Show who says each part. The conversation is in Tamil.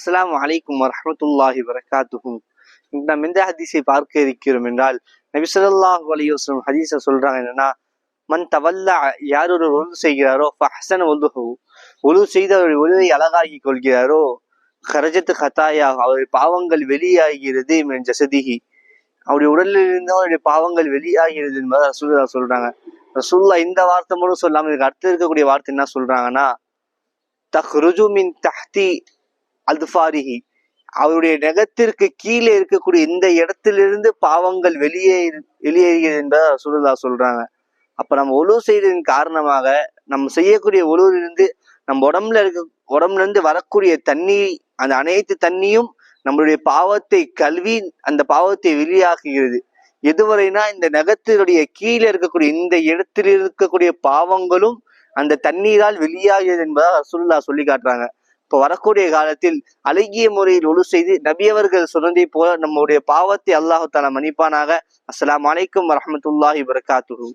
Speaker 1: அஸ்லாம் அலைக்கும் வரமத்துல்லாஹி வரகாத்துஹும் நாம் எந்த ஹதீஸை பார்க்க இருக்கிறோம் என்றால் நபி ஸல்லல்லாஹு ஹதீஸை சொல்றாங்க என்னன்னா மன் தவல்லா யார் ஒரு ஒழு செய்கிறாரோ ஹசன் ஒழுஹு ஒழு செய்து அவருடைய ஒழுவை அழகாகி கொள்கிறாரோ கரஜத்து கத்தாயா அவருடைய பாவங்கள் வெளியாகிறது என் ஜசதிகி அவருடைய உடலில் இருந்து அவருடைய பாவங்கள் வெளியாகிறது என்பதை ரசூல்லா சொல்றாங்க. ரசூல்லா இந்த வார்த்தை மட்டும் சொல்லாம இதுக்கு அடுத்து இருக்கக்கூடிய வார்த்தை என்ன சொல்றாங்கன்னா தஹ்ருஜு மின் தஹ்தி அல்துஃபாரிஹி. அவருடைய நகத்திற்கு கீழே இருக்கக்கூடிய இந்த இடத்திலிருந்து பாவங்கள் வெளியே வெளியேறுகிறது என்பதை ரசூலுல்லா சொல்றாங்க. அப்ப நம்ம ஒழு செய்ததின் காரணமாக நம்ம செய்யக்கூடிய ஒழுவிலிருந்து நம்ம உடம்புல இருக்க உடம்புல இருந்து வரக்கூடிய தண்ணி அந்த அனைத்து தண்ணியும் நம்மளுடைய பாவத்தை கல்வி அந்த பாவத்தை வெளியாக்குகிறது. எதுவரைனா இந்த நகத்தினுடைய கீழே இருக்கக்கூடிய இந்த இடத்தில் இருக்கக்கூடிய பாவங்களும் அந்த தண்ணீரால் வெளியாகிறது என்பதாக ரசூல்லா சொல்லி காட்டுறாங்க. இப்போ வரக்கூடிய காலத்தில் அழகிய முறையில் ஒழு செய்து நபியவர்கள் சுரந்தி போல நம்முடைய பாவத்தை அல்லாஹு தாலா மன்னிப்பானாக. அஸ்லாம் வலைக்கம் வரமத்துல்லாஹி வரகாத்துரு